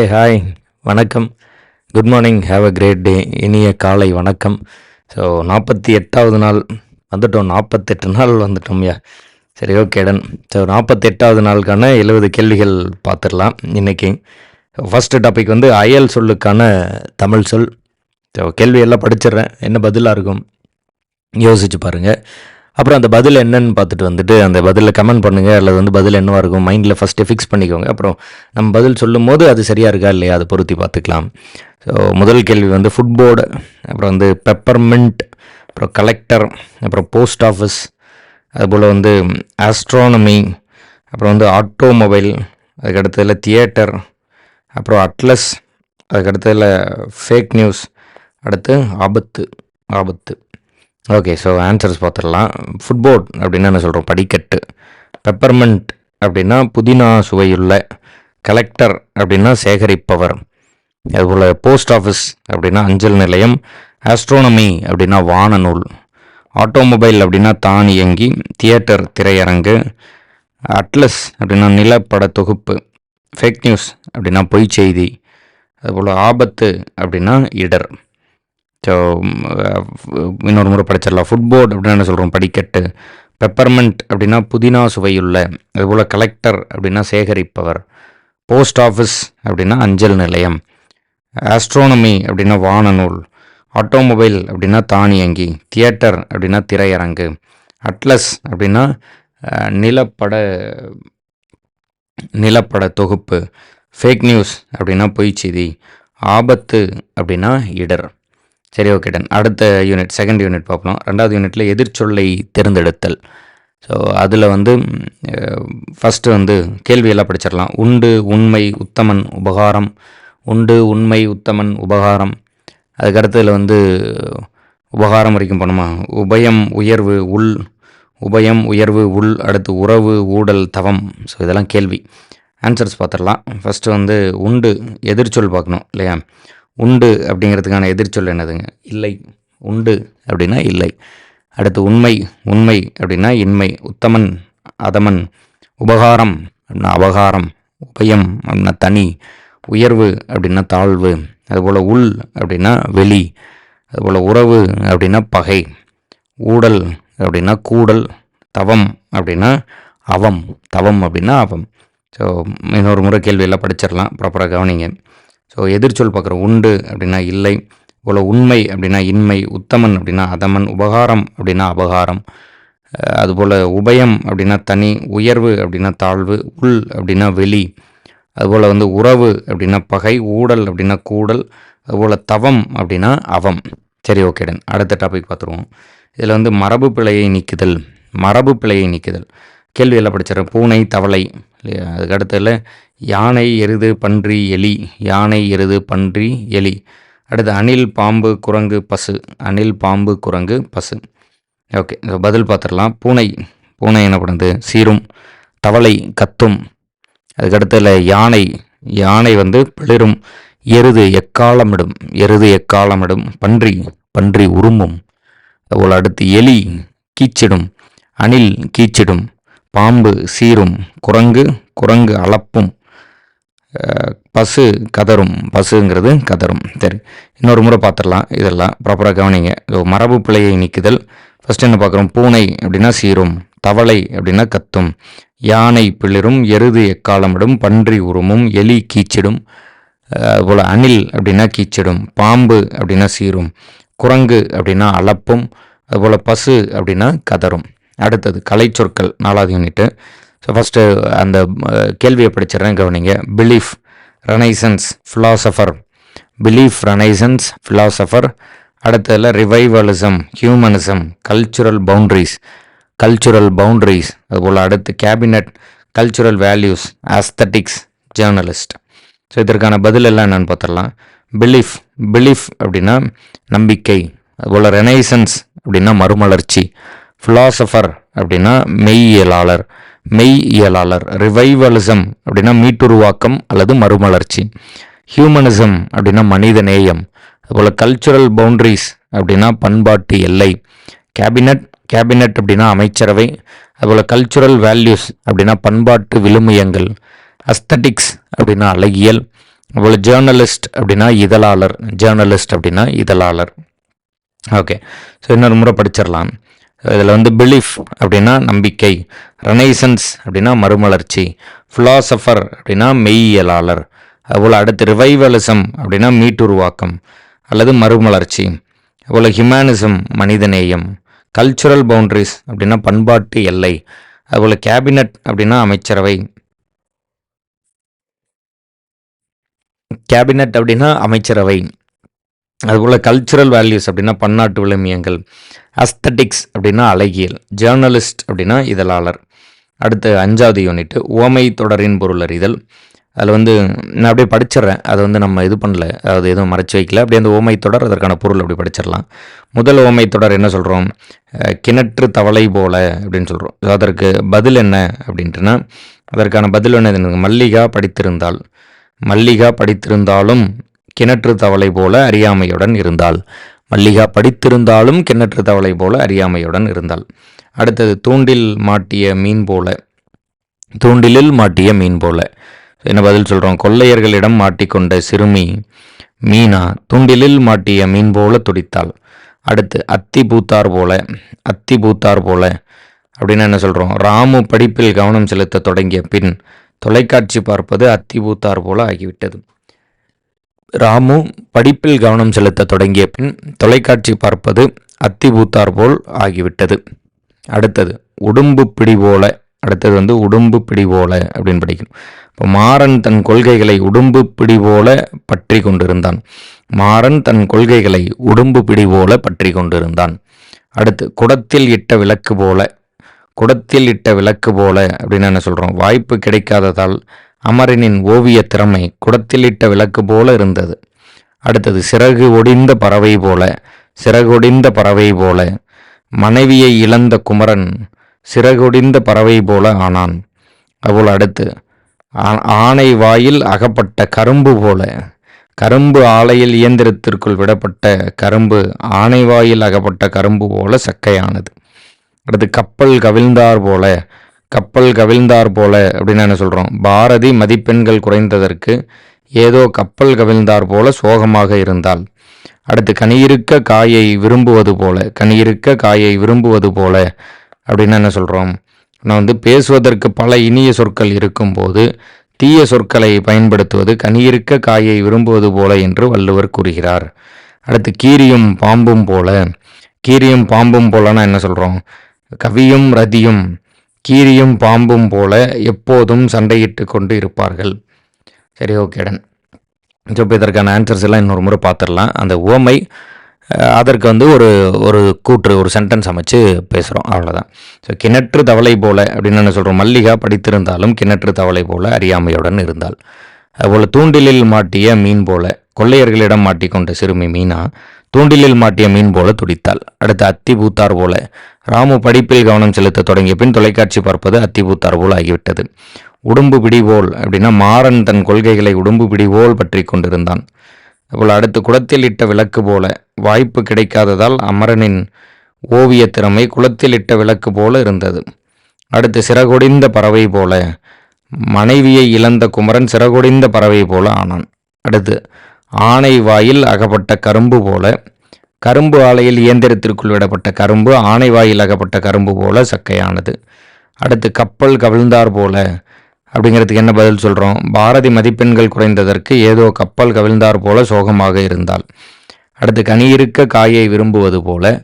ஏ hi வணக்கம். Good morning have a great day இனிய காலை வணக்கம். ஸோ நாற்பத்தி எட்டாவது நாள் வந்துட்டோம். நாற்பத்தெட்டு நாள் வந்துட்டோம்யா சரி ஓகேடன் ஸோ நாற்பத்தெட்டாவது நாளுக்கான எழுபது கேள்விகள் பார்த்துடலாம் இன்றைக்கி ஃபஸ்ட்டு டாபிக் வந்து அயல் சொல்லுக்கான தமிழ் சொல். ஸோ கேள்வியெல்லாம் படிச்சிடுறேன். என்ன பதிலாக இருக்கும்? யோசிச்சு பாருங்கள் அப்புறம் அந்த பதில் என்னன்னு பார்த்துட்டு வந்துட்டு அந்த பதிலில் கமெண்ட் பண்ணுங்கள் அல்லது வந்து பதில் என்னவாக இருக்கும் மைண்டில் ஃபஸ்ட்டு ஃபிக்ஸ் பண்ணிக்கோங்க. அப்புறம் நம்ம பதில் சொல்லும் போது அது சரியாக இருக்கா இல்லையா அதை பொருத்தி பார்த்துக்கலாம். ஸோ முதல் கேள்வி வந்து ஃபுட்போர்டு அப்புறம் வந்து பெப்பர்மெண்ட் அப்புறம் கலெக்டர் அப்புறம் போஸ்ட் ஆஃபீஸ் அதுபோல் வந்து ஆஸ்ட்ரானமி அப்புறம் வந்து ஆட்டோமொபைல் அதுக்கடுத்ததில் தியேட்டர் அப்புறம் அட்லஸ் அதுக்கடுத்ததில் ஃபேக் நியூஸ் அடுத்து ஆபத்து ஆபத்து. ஓகே ஸோ ஆன்சர்ஸ் பார்த்துடலாம். ஃபுட்போர்ட் அப்படின்னா என்ன சொல்கிறோம் படிக்கட்டு. பெப்பர்மெண்ட் அப்படின்னா புதினா சுவையுள்ள கலெக்டர் அப்படின்னா சேகரிப்பவர். அதுபோல் போஸ்ட் ஆஃபீஸ் அப்படின்னா அஞ்சல் நிலையம். ஆஸ்ட்ரோனமி அப்படின்னா வானநூல் ஆட்டோமொபைல் அப்படின்னா தானியங்கி தியேட்டர் திரையரங்கு. அட்லஸ் அப்படின்னா நிலப்பட தொகுப்பு. ஃபேக் நியூஸ் அப்படின்னா பொய்ச்செய்தி அதுபோல் ஆபத்து அப்படின்னா இடர். ஸோ இன்னொரு முறை படிச்சிடலாம். ஃபுட்போர்ட் அப்படின்னு என்ன சொல்கிறோம் படிக்கட்டு. பெப்பர்மெண்ட் அப்படின்னா புதினா சுவையுள்ள அதுபோல் கலெக்டர் அப்படின்னா சேகரிப்பவர். போஸ்ட் ஆஃபீஸ் அப்படின்னா அஞ்சல் நிலையம். ஆஸ்ட்ரோனமி அப்படின்னா வானநூல் ஆட்டோமொபைல் அப்படின்னா தானியங்கி. தியேட்டர் அப்படின்னா திரையரங்கு. அட்லஸ் அப்படின்னா நிலப்பட நிலப்பட தொகுப்பு. ஃபேக் நியூஸ் அப்படின்னா பொய்ச்சிதி ஆபத்து அப்படின்னா இடர். சரி ஓகே டன் அடுத்த யூனிட் செகண்ட் யூனிட் பார்க்கலாம் ரெண்டாவது யூனிட்டில் எதிர்ச்சொல்லை தேர்ந்தெடுத்தல். ஸோ அதில் வந்து ஃபஸ்ட்டு வந்து கேள்வியெல்லாம் படிச்சிடலாம். உண்டு உண்மை உத்தமன் உபகாரம். உண்டு உண்மை உத்தமன் உபகாரம். அதுக்கடுத்ததில் வந்து உபகாரம் வரைக்கும் போனோமா உபயம் உயர்வு உள். உபயம் உயர்வு உள். அடுத்து உறவு ஊடல் தவம். ஸோ இதெல்லாம் கேள்வி. ஆன்சர்ஸ் பார்த்துடலாம். ஃபஸ்ட்டு வந்து உண்டு எதிர்ச்சொல் பார்க்கணும் இல்லையா? உண்டு அப்படிங்கிறதுக்கான எதிர்ச்சொல் என்னதுங்க? இல்லை. உண்டு அப்படின்னா இல்லை. அடுத்து உண்மை உண்மை அப்படின்னா இன்மை உத்தமன் அதமன் உபகாரம் அப்படின்னா அபகாரம் உபயம் அப்படின்னா தனி உயர்வு அப்படின்னா தாழ்வு அதுபோல் உள் அப்படின்னா வெளி அதுபோல் உறவு அப்படின்னா பகை ஊடல் அப்படின்னா கூடல் தவம் அப்படின்னா அவம் தவம் அப்படின்னா அவம். ஸோ இன்னொரு முறை கேள்வியெல்லாம் படிச்சிடலாம் ப்ராப்பராக கவனிங்க. ஸோ எதிர்ச்சொல் பார்க்குறோம். உண்டு அப்படின்னா இல்லை. போல் உண்மை அப்படின்னா இன்மை. உத்தமன் அப்படின்னா அதமன். உபகாரம் அப்படின்னா அபகாரம். அதுபோல் உபயம் அப்படின்னா தனி. உயர்வு அப்படின்னா தாழ்வு. உள் அப்படின்னா வெளி. அதுபோல் வந்து உறவு அப்படின்னா பகை. ஊடல் அப்படின்னா கூடல். அதுபோல் தவம் அப்படின்னா அவம். சரி ஓகேடன் அடுத்த டாபிக் பார்த்துருவோம். இதில் வந்து மரபு பிழையை நீக்குதல். மரபு பிழையை நீக்குதல் கேள்வியெல்லாம் படிச்சிடறேன் பூனை தவளை. இல்லையா? அதுக்கு அடுத்ததில் யானை எருது பன்றி எலி யானை எருது பன்றி எலி. அடுத்து அணில் பாம்பு குரங்கு பசு அணில் பாம்பு குரங்கு பசு. ஓகே பதில் பார்த்துடலாம். பூனை பூனை என்ன பண்ணுது? சீரும் தவளை கத்தும். அதுக்கடுத்ததில் யானை யானை வந்து பிளிரும் எருது எக்காலமிடும் எருது எக்காலமிடும். பன்றி பன்றி உருமும் அதுபோல் அடுத்து எலி கீச்சிடும் அணில் கீச்சிடும். பாம்பு சீரும் குரங்கு குரங்கு அளப்பும் பசு கதரும் பசுங்கிறது கதரும். சரி இன்னொரு முறை பார்த்துடலாம் இதெல்லாம். ப்ராப்பராக கவனிங்க. மரபு பிழையை நீக்குதல். ஃபஸ்ட் என்ன பார்க்குறோம்? பூனை அப்படின்னா சீரும் தவளை அப்படின்னா கத்தும். யானை பிளிரும் எருது எக்காலமிடும் பன்றி உருமும் எலி கீச்சிடும். அதுபோல் அணில் அப்படின்னா கீச்சிடும். பாம்பு அப்படின்னா சீரும். குரங்கு அப்படின்னா அளப்பும். அதுபோல் பசு அப்படின்னா கதரும். அடுத்தது கலை சொற்கள் நாலாவது யூனிட்டு ஸோ ஃபஸ்ட்டு அந்த uh, கேள்வியை படிச்சிடறேன் கவனிங்க. Belief renaissance philosopher belief renaissance philosopher அடுத்ததில் revivalism humanism cultural boundaries cultural boundaries அதுபோல் அடுத்து cabinet cultural values aesthetics journalist so இதற்கான பதில் எல்லாம் என்னென்னு பார்த்துடலாம். பிலீஃப் பிலீஃப் அப்படின்னா நம்பிக்கை. அதுபோல் ரெனைசன்ஸ் அப்படின்னா மறுமலர்ச்சி. ஃபிலாசபர் அப்படின்னா மெய்யியலாளர் மெய்யியலாளர் ரிவைவலிசம் அப்படின்னா மீட்டுருவாக்கம் அல்லது மறுமலர்ச்சி. ஹியூமனிசம் அப்படின்னா மனித நேயம் அதுபோல் கல்ச்சுரல் பவுண்ட்ரிஸ் அப்படின்னா பண்பாட்டு எல்லை. கேபினட் கேபினட் அப்படின்னா அமைச்சரவை. அதுபோல் கல்ச்சுரல் வேல்யூஸ் அப்படின்னா பண்பாட்டு விழுமியங்கள். அஸ்தட்டிக்ஸ் அப்படின்னா அழகியல். அதுபோல் ஜேர்னலிஸ்ட் அப்படின்னா இதழாளர். ஜேர்னலிஸ்ட் அப்படின்னா இதழாளர். ஓகே ஸோ இன்னொரு முறை படிச்சிடலாம். இதில் வந்து பிலீஃப் அப்படின்னா நம்பிக்கை ரெனைசன்ஸ் அப்படின்னா மறுமலர்ச்சி ஃபிலாசபர் அப்படின்னா மெய்யியலாளர் அதுபோல் அடுத்து ரிவைவலிசம் அப்படின்னா மீட்டுருவாக்கம் அல்லது மறுமலர்ச்சி அதுபோல் ஹியூமனிசம் மனிதநேயம் கல்ச்சுரல் பவுண்ட்ரிஸ் அப்படின்னா பண்பாட்டு எல்லை அதுபோல் கேபினட் அப்படின்னா அமைச்சரவை. கேபினட் அப்படின்னா அமைச்சரவை. அதுபோல் கல்ச்சுரல் வேல்யூஸ் அப்படின்னா பன்னாட்டு விளமியங்கள் அஸ்தட்டிக்ஸ் அப்படின்னா அழகியல் ஜேர்னலிஸ்ட் அப்படின்னா இதழாளர். அடுத்து அஞ்சாவது யூனிட் ஓமை தொடரின் பொருள் அறிதல். அதில் வந்து நான் அப்படியே படிச்சிடுறேன். அதை வந்து நம்ம இது பண்ணல அதாவது எதுவும் மறைச்சி வைக்கல. அப்படியே அந்த ஓமை தொடர் அதற்கான பொருள் அப்படி படிச்சிடலாம். முதல் ஓமை தொடர் என்ன சொல்கிறோம் கிணற்று தவளை போல அப்படின்னு சொல்கிறோம் அதற்கு பதில் என்ன அப்படின்ட்டுனா அதற்கான பதில் என்ன? மல்லிகா படித்திருந்தால். மல்லிகா படித்திருந்தாலும் கிணற்று தவளை போல அறியாமையுடன் இருந்தாள். மல்லிகா படித்திருந்தாலும் கிணற்று தவளை போல அறியாமையுடன் இருந்தாள். அடுத்தது தூண்டில் மாட்டிய மீன் போல தூண்டிலில் மாட்டிய மீன் போல. என்ன பதில் சொல்கிறோம் கொள்ளையர்களிடம் மாட்டிக்கொண்ட சிறுமி மீனா தூண்டிலில் மாட்டிய மீன் போல துடித்தாள். அடுத்து அத்தி பூத்தார் போல அத்தி பூத்தார் போல அப்படின்னு என்ன சொல்கிறோம் ராமு படிப்பில் கவனம் செலுத்த தொடங்கிய பின் தொலைக்காட்சி பார்ப்பது அத்தி பூத்தார் போல ஆகிவிட்டது. ராமு படிப்பில் கவனம் செலுத்த தொடங்கிய பின் தொலைக்காட்சி பார்ப்பது அத்திபூத்தார் போல் ஆகிவிட்டது. அடுத்தது உடும்பு பிடி போல அடுத்தது வந்து உடும்பு பிடி போல அப்படின்னு படிக்கணும். இப்போ மாறன் தன் கொள்கைகளை உடும்பு பிடி போல பற்றி கொண்டிருந்தான். மாறன் தன் கொள்கைகளை உடும்பு பிடி போல பற்றி கொண்டிருந்தான். அடுத்து குடத்தில் இட்ட விளக்கு போல குடத்தில் இட்ட விளக்கு போல அப்படின்னு என்ன சொல்கிறோம் வாய்ப்பு கிடைக்காததால் அமரனின் ஓவிய திறமை குடத்திலிட்ட விளக்கு போல இருந்தது. அடுத்தது சிறகு ஒடிந்த பறவை போல சிறகொடிந்த பறவை போல மனைவியை இழந்த குமரன் சிறகொடிந்த பறவை போல ஆனான். அவள் அடுத்து ஆனை வாயில் அகப்பட்ட கரும்பு போல கரும்பு ஆலையில் இயந்திரத்திற்குள் விடப்பட்ட கரும்பு ஆனை வாயில் அகப்பட்ட கரும்பு போல சக்கையானது. அடுத்து கப்பல் கவிழ்ந்தார் போல கப்பல் கவிழ்ந்தார் போல அப்படின்னு என்ன சொல்கிறோம் பாரதி மதிப்பெண்கள் குறைந்ததற்கு ஏதோ கப்பல் கவிழ்ந்தார் போல சோகமாக இருந்தால் அடுத்து கனியிருக்க காயை விரும்புவது போல கனியிருக்க காயை விரும்புவது போல அப்படின்னு என்ன சொல்கிறோம் நான் வந்து பேசுவதற்கு பல இனிய சொற்கள் இருக்கும்போது தீய சொற்களை பயன்படுத்துவது கனியிருக்க காயை விரும்புவது போல என்று வள்ளுவர் கூறுகிறார். அடுத்து கீரியும் பாம்பும் போல கீரியும் பாம்பும் போலன்னா என்ன சொல்கிறோம் கவியும் ரதியும் கீரியும் பாம்பும் போல எப்போதும் சண்டையிட்டு கொண்டு இருப்பார்கள். சரி ஓகேடன் ஸோ இப்போ இதற்கான ஆன்சர்ஸ் எல்லாம் இன்னொரு முறை பார்த்துடலாம் அந்த உவமை அதற்கு வந்து ஒரு ஒரு கூற்று ஒரு சென்டென்ஸ் அமைச்சு பேசுகிறோம் அவ்வளோதான் ஸோ கிணற்று தவளை போல அப்படின்னு என்ன சொல்கிறோம் மல்லிகா படித்திருந்தாலும் கிணற்று தவளை போல அறியாமையுடன் இருந்தால் அதுபோல் தூண்டிலில் மாட்டிய மீன் போல கொள்ளையர்களிடம் மாட்டிக்கொண்ட சிறுமி மீனா தூண்டிலில் மாட்டிய மீன் போல துடித்தாள். அடுத்து அத்தி பூத்தார் போல. ராமு படிப்பில் கவனம் செலுத்த தொடங்கிய பின் தொலைக்காட்சி பார்ப்பது அத்தி பூத்தார் போல் ஆகிவிட்டது. உடும்பு பிடிபோல் அப்படின்னா மாறன் தன் கொள்கைகளை உடும்பு பிடிபோல் பற்றி கொண்டிருந்தான். அதுபோல் அடுத்து குளத்தில் இட்ட விளக்கு போல. வாய்ப்பு கிடைக்காததால் அமரனின் ஓவிய திறமை குளத்தில் இட்ட விளக்கு போல இருந்தது. அடுத்து சிறகொடிந்த பறவை போல. மனைவியை இழந்த குமரன் சிறகொடிந்த பறவை போல ஆனான். அடுத்து ஆனை வாயில் அகப்பட்ட கரும்பு போல கரும்பு ஆலையில் இயந்திரத்திற்குள் விடப்பட்ட கரும்பு ஆனை வாயில் அகப்பட்ட கரும்பு போல சக்கையானது. அடுத்து கப்பல் கவிழ்ந்தார் போல. அப்படிங்கிறதுக்கு என்ன பதில் சொல்கிறோம் பாரதி மதிப்பெண்கள் குறைந்ததற்கு ஏதோ கப்பல் கவிழ்ந்தார் போல சோகமாக இருந்தால் அடுத்து கனியிருக்க காயை விரும்புவது போல.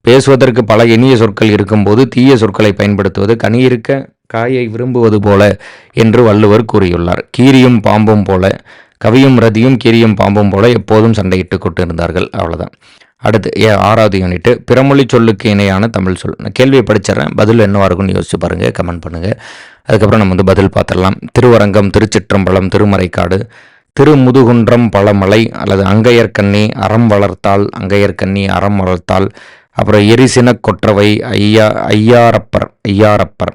பேசுவதற்கு பல இனிய சொற்கள் இருக்கும்போது தீய சொற்களை பயன்படுத்துவது கனியிருக்க காயை விரும்புவது போல என்று வள்ளுவர் கூறியுள்ளார். கீரியும் பாம்பும் போல. கவியும் ரதியும் கீரியும் பாம்பும் போல எப்போதும் சண்டையிட்டு கொண்டிருந்தார்கள். அவ்வளோதான் அடுத்து ஏ ஆறாவது யூனிட்டு பிறமொழி சொல்லுக்கு இணையான தமிழ் சொல். நான் கேள்வியை படிச்சிடறேன். பதில் என்னவாக இருக்கும்னு யோசிச்சு பாருங்கள் கமெண்ட் பண்ணுங்கள் அதுக்கப்புறம் நம்ம வந்து பதில் பார்த்துடலாம். திருவரங்கம் திருச்சிற்றம்பலம் திருமறைக்காடு திருமுதுகுன்றம் பழமலை அல்லது அங்கையர்கண்ணி அறம் வளர்த்தால் அங்கையர்கண்ணி அறம் வளர்த்தால் அப்புறம் எரிசின கொற்றவை ஐயா ஐயாரப்பர் ஐயாரப்பர்.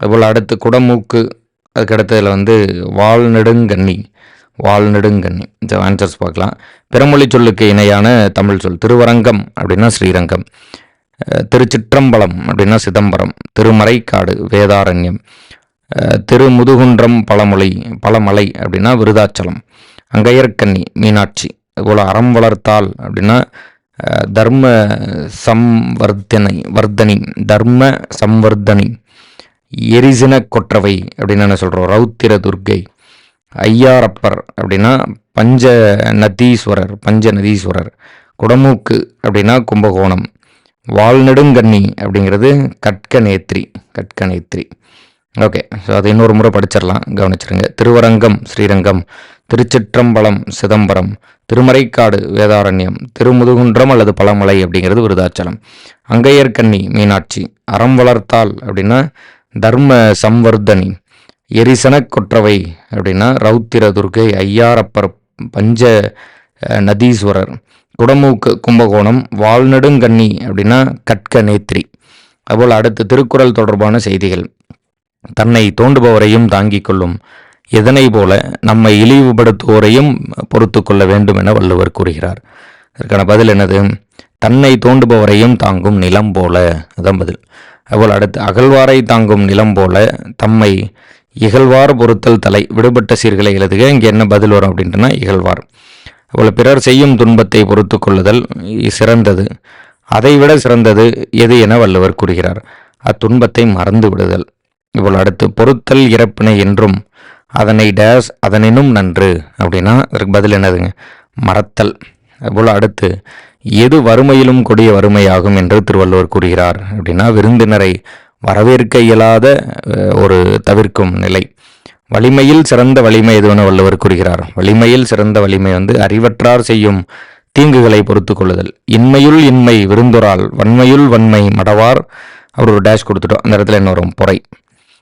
அதுபோல் அடுத்து குடமூக்கு அதுக்கடுத்ததில் வந்து வாழ்நெடுங்கண்ணி வாழ்நெடுங்கண்ணி இந்த ஆன்சர்ஸ் பார்க்கலாம். பிறமொழி சொல்லுக்கு இணையான தமிழ் சொல். திருவரங்கம் அப்படின்னா ஸ்ரீரங்கம். திருச்சிற்றம்பலம் அப்படின்னா சிதம்பரம். திருமறைக்காடு வேதாரண்யம். திருமுதுகுன்றம் பழமொழி பழமலை அப்படின்னா விருதாச்சலம். அங்கையர்கன்னி மீனாட்சி. அதுபோல் அறம் வளர்த்தால் அப்படின்னா தர்ம சம்வர்தனை வர்த்தனி தர்ம சம்வர்தனி. எரிசின கொற்றவை அப்படின்னு என்ன சொல்கிறோம் ரௌத்திர துர்க்கை. ஐயாரப்பர் அப்படின்னா பஞ்ச நதீஸ்வரர் பஞ்ச நதீஸ்வரர். குடமூக்கு அப்படின்னா கும்பகோணம். வால்நெடுங்கண்ணி அப்படிங்கிறது கட்கநேத்ரி கட்கநேத்ரி. ஓகே ஸோ அதை இன்னொரு முறை படிச்சிடலாம் கவனிச்சிருங்க. திருவரங்கம் ஸ்ரீரங்கம் திருச்சிற்றம்பலம் சிதம்பரம் திருமறைக்காடு வேதாரண்யம் திருமுதுகுன்றம் அல்லது பழமலை அப்படிங்கிறது விருதாச்சலம். அங்கையர்கண்ணி மீனாட்சி அறம் வளர்த்தால் அப்படின்னா தர்ம சம்வர்தனி. எரிசனக் கொற்றவை அப்படின்னா ரௌத்திர துர்க்கை ஐயாரப்பர் பஞ்ச நதீஸ்வரர் குடமூக்கு கும்பகோணம் வால்நடுங்கண்ணி அப்படின்னா கட்க நேத்ரி அதுபோல் அடுத்து திருக்குறள் தொடர்பான செய்திகள். தன்னை தோண்டுபவரையும் தாங்கிக் கொள்ளும் இதனை போல நம்மை இழிவுபடுத்துவோரையும் பொறுத்து கொள்ள வேண்டும் என வள்ளுவர் கூறுகிறார். இதற்கான பதில் என்னது? தன்னை தோண்டுபவரையும் தாங்கும் நிலம் போல. அதான் பதில். அதுபோல் அடுத்து அகழ்வாரை தாங்கும் நிலம் போல தம்மை இகழ்வார் பொறுத்தல் தலை விடுபட்ட சீர்களை எழுதுக இங்கே என்ன பதில் வரும் அப்படின்ட்டுனா இகழ்வார். அவ்வளோ பிறர் செய்யும் துன்பத்தை பொறுத்து கொள்ளுதல் சிறந்தது. அதைவிட சிறந்தது எது என வள்ளுவர் கூறுகிறார். அத்துன்பத்தை மறந்து விடுதல். இவ்வளவு அடுத்து பொறுத்தல் இறப்பினை என்றும் அதனை டேஸ் அதனினும் நன்று அப்படின்னா அதற்கு பதில் என்னதுங்க? மறத்தல். அதுபோல் அடுத்து எது வறுமையிலும் கொடிய வறுமையாகும் என்று திருவள்ளுவர் கூறுகிறார் அப்படின்னா விருந்தினரை வரவேற்க இயலாத ஒரு தவிர்க்கும் நிலை. வலிமையில் சிறந்த வலிமை எதுவென வள்ளுவர் கூறுகிறார். வலிமையில் சிறந்த வலிமை வந்து அறிவற்றார் செய்யும் தீங்குகளை பொறுத்து கொள்ளுதல் இன்மையுள் இன்மை விருந்தொரால் வன்மையுள் வன்மை மடவார். அவர் ஒரு டேஷ் கொடுத்துட்டோம். அந்த இடத்துல என்ன வரும்? பொறை.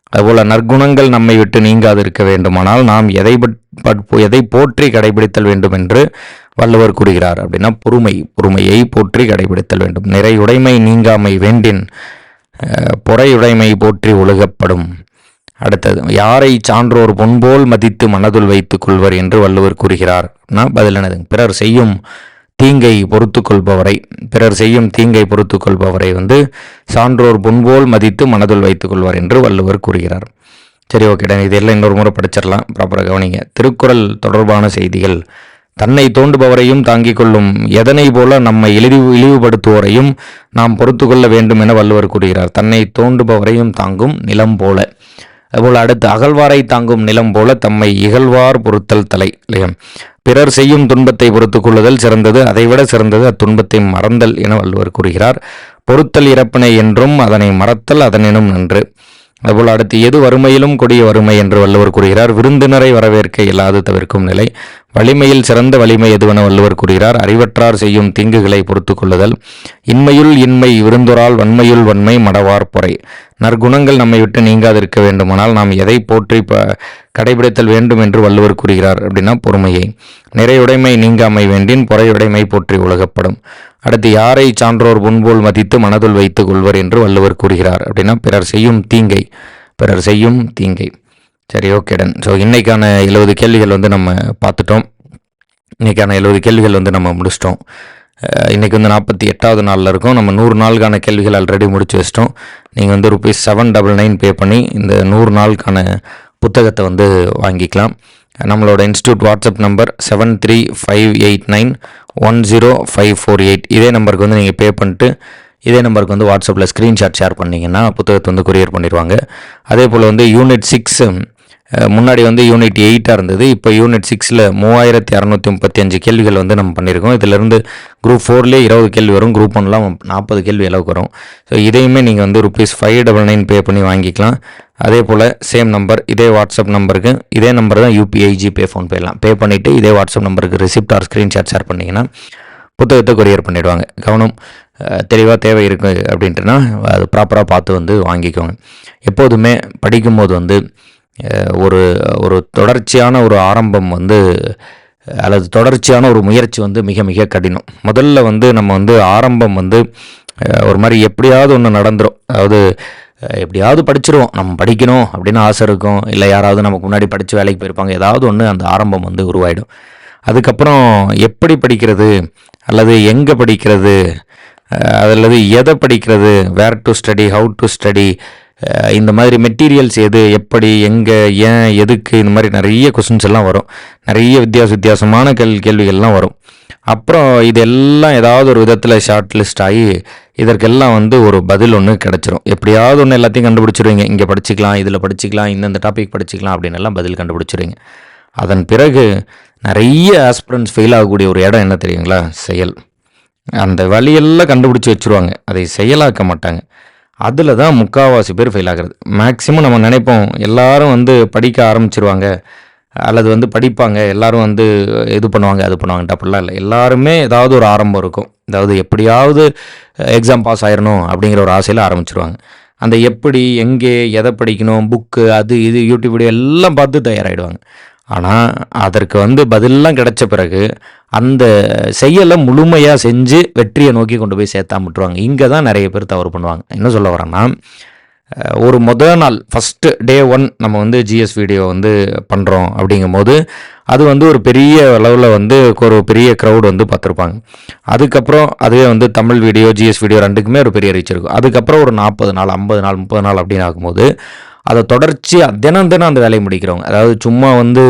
அதுபோல நற்குணங்கள் நம்மை விட்டு நீங்காது இருக்க வேண்டுமானால் நாம் எதை பட்- எதை போற்றி கடைபிடித்தல் வேண்டும் என்று வள்ளுவர் கூறுகிறார். அப்படின்னா பொறுமை. பொறுமையை போற்றி கடைபிடித்தல் வேண்டும். நிறையுடைமை நீங்காமை வேண்டின் பொறையுடைமை போற்றி ஒழுகப்படும். அடுத்தது யாரை சான்றோர் பொன்போல் மதித்து மனதுள் வைத்துக் கொள்வர் என்று வள்ளுவர் கூறுகிறார். பதில் என்னது? பிறர் செய்யும் தீங்கை பொறுத்து கொள்பவரை பிறர் செய்யும் தீங்கை பொறுத்து கொள்பவரை வந்து சான்றோர் பொன்போல் மதித்து மனதுள் வைத்துக் கொள்வார் என்று வள்ளுவர் கூறுகிறார். சரி ஓகேடா இதெல்லாம் இன்னொரு முறை படிச்சிடலாம். ப்ராப்பராக கவனிங்க. திருக்குறள் தொடர்பான செய்திகள். தன்னை தோண்டுபவரையும் தாங்கிக் கொள்ளும் எதனை போல நம்மை இழிவு இழிவுபடுத்துவோரையும் நாம் பொறுத்து கொள்ள வேண்டும் என வள்ளுவர் கூறுகிறார். தன்னை தோண்டுபவரையும் தாங்கும் நிலம் போல. அதுபோல் அடுத்து அகழ்வாரை தாங்கும் நிலம் போல தம்மை இகழ்வார் பொறுத்தல் தலை இல்லையா பிறர் செய்யும் துன்பத்தை பொறுத்து கொள்ளுதல் சிறந்தது அதைவிட சிறந்தது அத்துன்பத்தை மறந்தல் என வள்ளுவர் கூறுகிறார். பொறுத்தல் இறப்பினை என்றும் அதனை மறத்தல் அதனினும் நன்று. அதுபோல் அடுத்து எது வறுமையிலும் கொடிய வறுமை என்று வள்ளுவர் கூறுகிறார். விருந்தினரை வரவேற்க இயலாது தவிர்க்கும் நிலை. வலிமையில் சிறந்த வலிமை எதுவென வள்ளுவர் கூறுகிறார் அறிவற்றார் செய்யும் தீங்குகளை பொறுத்து கொள்ளுதல் இன்மையுள் இன்மை விருந்தொரால் வன்மையுள் வன்மை மடவார் பொறை. நற்குணங்கள் நம்மை விட்டு நீங்காதிருக்க வேண்டுமானால் நாம் எதை போற்றி ப கடைபிடித்தல் வேண்டும் என்று வள்ளுவர் கூறுகிறார் அப்படின்னா பொறுமையை. நிறையுடைமை நீங்காமை வேண்டின் பொறையுடைமை போற்றி உலகப்படும். அடுத்து யாரை சான்றோர் முன்போல் மதித்து மனதுள் வைத்துக் கொள்வர் என்று வள்ளுவர் கூறுகிறார் அப்படின்னா பிறர் செய்யும் தீங்கை பிறர் செய்யும் தீங்கை. சரி ஓகேடன் ஸோ இன்றைக்கான எழுபது கேள்விகள் வந்து நம்ம பார்த்துட்டோம். இன்றைக்கான எழுபது கேள்விகள் வந்து நம்ம முடிச்சிட்டோம். இன்றைக்கி வந்து நாற்பத்தி எட்டாவது நாளில் இருக்கும். நம்ம நூறு நாளுக்கான கேள்விகள் ஆல்ரெடி முடிச்சு வச்சிட்டோம். நீங்கள் வந்து rupees seven double nine pay பண்ணி இந்த நூறு நாளுக்கான புத்தகத்தை வந்து வாங்கிக்கலாம். நம்மளோட institute WhatsApp number seven three five eight nine one zero five four eight இதே நம்பருக்கு வந்து நீங்கள் பே பண்ணிட்டு இதே நம்பருக்கு வந்து வாட்ஸ்அப்பில் ஸ்க்ரீன்ஷாட் ஷேர் பண்ணிங்கன்னா புத்தகத்தை வந்து கொரியர் பண்ணிடுவாங்க. அதே போல் வந்து யூனிட் சிக்ஸு முன்னாடி வந்து யூனிட் எயிட்டாக இருந்தது. இப்போ யூனிட் சிக்ஸில் மூவாயிரத்தி அறநூற்றி முப்பத்தி அஞ்சு கேள்விகள் வந்து நம்ம பண்ணியிருக்கோம் இதிலிருந்து குரூப் ஃபோர்லேயே இருபது கேள்வி வரும். குரூப் ஒன்லாம் நாற்பது கேள்வி அளவுக்கு வரும். ஸோ இதையுமே நீங்கள் வந்து rupees five double nine pay பண்ணி வாங்கிக்கலாம். அதே போல் சேம் நம்பர் இதே வாட்ஸ்அப் நம்பருக்கு இதே நம்பர் தான் யூபிஐ ஜிபே ஃபோன்பேலாம் பே பண்ணிவிட்டு இதே வாட்ஸ்அப் நம்பருக்கு ரிசிப்ட் ஆர் ஸ்க்ரீன்ஷாட் ஷேர் பண்ணிங்கன்னா புத்தகத்தை கொரியர் பண்ணிவிடுவாங்க கவனம் தெளிவாக தேவை இருக்குது அப்படின்ட்டுனா அது ப்ராப்பராக பார்த்து வந்து வாங்கிக்கோங்க. எப்போதுமே படிக்கும்போது வந்து ஒரு ஒரு தொடர்ச்சியான ஒரு ஆரம்பம் வந்து அல்லது தொடர்ச்சியான ஒரு முயற்சி வந்து மிக மிக கடினம். முதல்ல வந்து நம்ம வந்து ஆரம்பம் வந்து ஒரு மாதிரி எப்படியாவது ஒன்று நடந்துரும். அதாவது எப்படியாவது படிச்சிருவோம். நம்ம படிக்கணும் அப்படின்னு ஆசை இருக்கும். இல்லை யாராவது நமக்கு முன்னாடி படித்து வேலைக்கு போயிருப்பாங்க. ஏதாவது ஒன்று அந்த ஆரம்பம் வந்து உருவாயிடும். அதுக்கப்புறம் எப்படி படிக்கிறது? அல்லது எங்கே படிக்கிறது? அல்லது எதை படிக்கிறது? Where to study how to study இந்த மாதிரி மெட்டீரியல்ஸ் எது எப்படி எங்கே ஏன் எதுக்கு இந்த மாதிரி நிறைய கொஸ்டின்ஸ் எல்லாம் வரும். நிறைய வித்தியாச வித்தியாசமான கேள் கேள்விகள்லாம் வரும். அப்புறம் இதெல்லாம் ஏதாவது ஒரு விதத்தில் ஷார்ட் லிஸ்ட் ஆகி இதற்கெல்லாம் வந்து ஒரு பதில் ஒன்று கிடச்சிரும். எப்படியாவது ஒன்று எல்லாத்தையும் கண்டுபிடிச்சிருவீங்க. இங்கே படிச்சுக்கலாம் இதில் படிச்சுக்கலாம் இந்தந்த டாபிக் படிச்சுக்கலாம் அப்படின்னு எல்லாம் பதில் கண்டுபிடிச்சிருவீங்க. அதன் பிறகு நிறைய ஆஸ்பிரன்ஸ் ஃபெயில் ஆகக்கூடிய ஒரு இடம் என்ன தெரியுங்களா? செயல். அந்த வழியெல்லாம் கண்டுபிடிச்சி வச்சுருவாங்க. அதை செயலாக்க மாட்டாங்க. அதில் தான் முக்கால்வாசி பேர் ஃபெயில் ஆகிறது. மேக்ஸிமம் நம்ம நினைப்போம் எல்லாரும் வந்து படிக்க ஆரம்பிச்சிருவாங்க. அல்லது வந்து படிப்பாங்க எல்லாரும் வந்து இது பண்ணுவாங்க அது பண்ணுவாங்க அப்படிலாம் இல்லை. எல்லாருமே ஏதாவது ஒரு ஆரம்பம் இருக்கும். அதாவது எப்படியாவது எக்ஸாம் பாஸ் ஆயிடணும் அப்படிங்கிற ஒரு ஆசையில் ஆரம்பிச்சிருவாங்க. அந்த எப்படி எங்கே எதை படிக்கணும் புக்கு அது இது யூடியூப் வீடியோ எல்லாம் பார்த்து தயாராகிடுவாங்க ஆனால் அதற்கு வந்து பதிலெலாம் கிடைச்ச பிறகு அந்த செயலை முழுமையாக செஞ்சு வெற்றியை நோக்கி கொண்டு போய் சேர்த்தா விட்டுருவாங்க இங்கே தான் நிறைய பேர் தவறு பண்ணுவாங்க. என்ன சொல்ல வரேன்னா ஒரு முதல் நாள் ஃபஸ்ட்டு டே ஒன் நம்ம வந்து ஜிஎஸ் வீடியோ வந்து பண்ணுறோம் அப்படிங்கும்போது அது வந்து ஒரு பெரிய அளவில் வந்து ஒரு பெரிய க்ரௌட் வந்து பார்த்துருப்பாங்க. அதுக்கப்புறம் அதுவே வந்து தமிழ் வீடியோ ஜிஎஸ் வீடியோ ரெண்டுக்குமே ஒரு பெரிய ரீச் இருக்கும். அதுக்கப்புறம் ஒரு நாற்பது நாள் ஐம்பது நாள் முப்பது நாள் அப்படின்னு ஆகும்போது அதை தொடர்ச்சியாக தினம் தினம் அந்த வேலையை முடிக்கிறவங்க. அதாவது சும்மா வந்து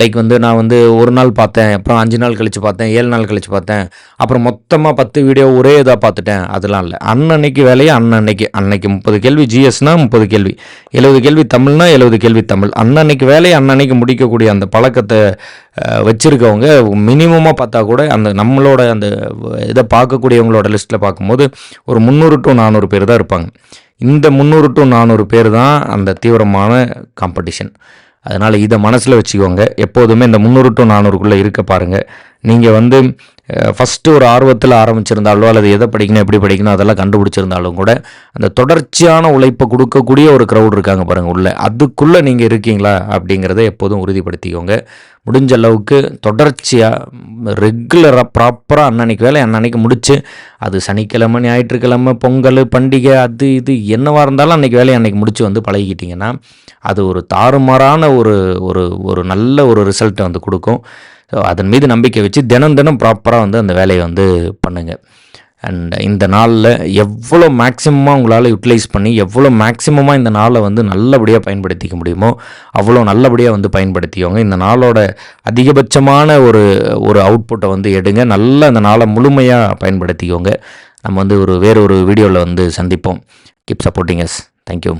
லைக் வந்து நான் வந்து ஒரு நாள் பார்த்தேன் அப்புறம் அஞ்சு நாள் கழித்து பார்த்தேன் ஏழு நாள் கழித்து பார்த்தேன் அப்புறம் மொத்தமாக பத்து வீடியோ ஒரே இதாக பார்த்துட்டேன். அதெல்லாம் இல்லை. அன்னன்னைக்கு வேலையை? அன்னன்னைக்கு. அன்னைக்கு முப்பது கேள்வி. ஜிஎஸ்னா முப்பது கேள்வி. எழுபது கேள்வி தமிழ்னா எழுபது கேள்வி தமிழ். அன்னன்னைக்கு வேலையை அன்னன்னைக்கு முடிக்கக்கூடிய அந்த பழக்கத்தை வச்சுருக்கவங்க மினிமமாக பார்த்தா கூட அந்த நம்மளோட அந்த இதை பார்க்கக்கூடியவங்களோட லிஸ்ட்டில் பார்க்கும்போது ஒரு முந்நூறு டு நானூறு பேர் தான் இருப்பாங்க. இந்த முந்நூறு டு நானூறு பேர் தான் அந்த தீவிரமான காம்படிஷன் அதனால் இதை மனசில் வச்சுக்கோங்க. எப்போதுமே இந்த முந்நூறு டு நானூறுக்குள்ளே இருக்க பாருங்கள் நீங்கள் வந்து ஃபஸ்ட்டு ஒரு ஆர்வத்தில் ஆரம்பிச்சிருந்தாலோ அல்லது எதை படிக்கணும் எப்படி படிக்கணும் அதெல்லாம் கண்டுபிடிச்சிருந்தாலும் கூட அந்த தொடர்ச்சியான உழைப்பை கொடுக்கக்கூடிய ஒரு க்ரௌட் இருக்காங்க பாருங்கள் உள்ளே. அதுக்குள்ளே நீங்கள் இருக்கீங்களா அப்படிங்கிறத எப்போதும் உறுதிப்படுத்திக்கோங்க. முடிஞ்ச அளவுக்கு தொடர்ச்சியாக ரெகுலராக ப்ராப்பராக அன்னன்னைக்கு வேலை அன்னன்னைக்கு முடிச்சு அது சனிக்கிழமை ஞாயிற்றுக்கிழமை பொங்கல் பண்டிகை அது இது என்னவாக இருந்தாலும் அன்றைக்கி வேலையை அன்றைக்கி முடிச்சு வந்து பழகிக்கிட்டிங்கன்னா அது ஒரு தாறுமாறான ஒரு ஒரு ஒரு நல்ல ஒரு ரிசல்ட்டை வந்து கொடுக்கும். ஸோ அதன் மீது நம்பிக்கை வச்சு தினம் தினம் ப்ராப்பராக வந்து அந்த வேலையை வந்து பண்ணுங்கள் அண்ட் இந்த நாளில் எவ்வளோ மேக்ஸிமமாக உங்களால் யூட்டிலைஸ் பண்ணி எவ்வளோ மேக்ஸிமமாக இந்த நாளை வந்து நல்லபடியாக பயன்படுத்திக்க முடியுமோ அவ்வளோ நல்லபடியாக வந்து பயன்படுத்திக்கோங்க. இந்த நாளோட அதிகபட்சமான ஒரு ஒரு அவுட்புட்டை வந்து எடுங்க. நல்லா அந்த நாளை முழுமையாக பயன்படுத்திக்கோங்க. நம்ம வந்து ஒரு வேறொரு வீடியோவில் வந்து சந்திப்போம். Keep supporting yes thank you